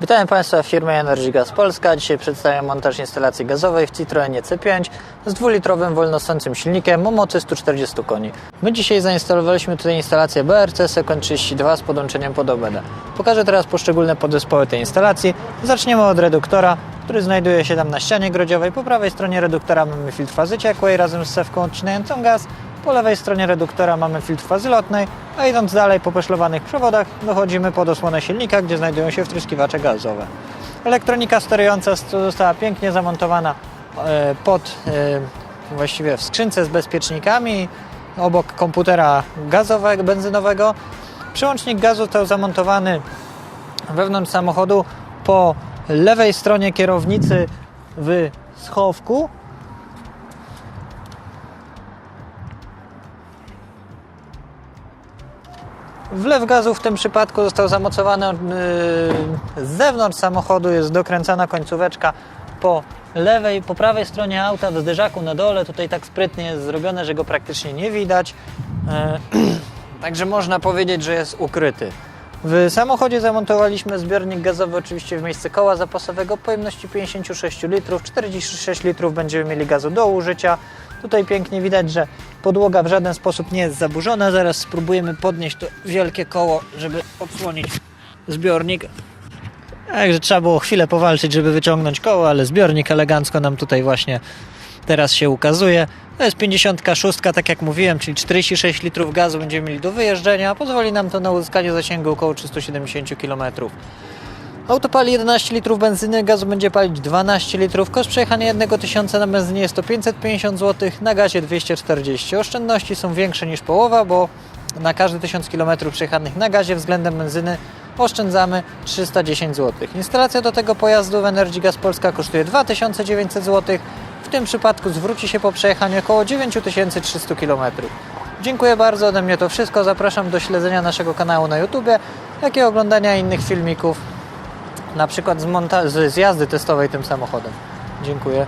Witam Państwa w firmie Energy Gas Polska. Dzisiaj przedstawiam montaż instalacji gazowej w Citroenie C5 z dwulitrowym wolnosącym silnikiem o mocy 140 koni. My dzisiaj zainstalowaliśmy tutaj instalację BRC Second 32 z podłączeniem pod OBD. Pokażę teraz poszczególne podzespoły tej instalacji. Zaczniemy od reduktora, który znajduje się tam na ścianie grodziowej. Po prawej stronie reduktora mamy filtr fazy ciekłej razem z sewką odcinającą gaz. Po lewej stronie reduktora mamy filtr fazy lotnej, a idąc dalej po poszlowanych przewodach dochodzimy pod osłonę silnika, gdzie znajdują się wtryskiwacze gazowe. Elektronika sterująca została pięknie zamontowana e, pod, e, właściwie w skrzynce z bezpiecznikami, obok komputera gazowego, benzynowego. Przełącznik gazu został zamontowany wewnątrz samochodu po lewej stronie kierownicy w schowku, Wlew gazu w tym przypadku został zamocowany yy, z zewnątrz samochodu, jest dokręcana końcóweczka po lewej, po prawej stronie auta w zderzaku na dole. Tutaj tak sprytnie jest zrobione, że go praktycznie nie widać. Yy, Także można powiedzieć, że jest ukryty. W samochodzie zamontowaliśmy zbiornik gazowy oczywiście w miejsce koła zapasowego pojemności 56 litrów. 46 litrów będziemy mieli gazu do użycia. Tutaj pięknie widać, że podłoga w żaden sposób nie jest zaburzona. Zaraz spróbujemy podnieść to wielkie koło, żeby odsłonić zbiornik. Także trzeba było chwilę powalczyć, żeby wyciągnąć koło, ale zbiornik elegancko nam tutaj właśnie teraz się ukazuje. To jest 56, tak jak mówiłem, czyli 46 litrów gazu będziemy mieli do wyjeżdżenia. Pozwoli nam to na uzyskanie zasięgu około 370 km. Auto pali 11 litrów benzyny, gazu będzie palić 12 litrów. Koszt przejechania 1000 na benzynie jest to 550 zł, na gazie 240. Oszczędności są większe niż połowa, bo na każdy 1000 km przejechanych na gazie względem benzyny oszczędzamy 310 zł. Instalacja do tego pojazdu w Energy Gas Polska kosztuje 2900 zł. W tym przypadku zwróci się po przejechaniu około 9300 km. Dziękuję bardzo, ode mnie to wszystko. Zapraszam do śledzenia naszego kanału na YouTube, jak i oglądania innych filmików, na przykład z z jazdy testowej tym samochodem. Dziękuję.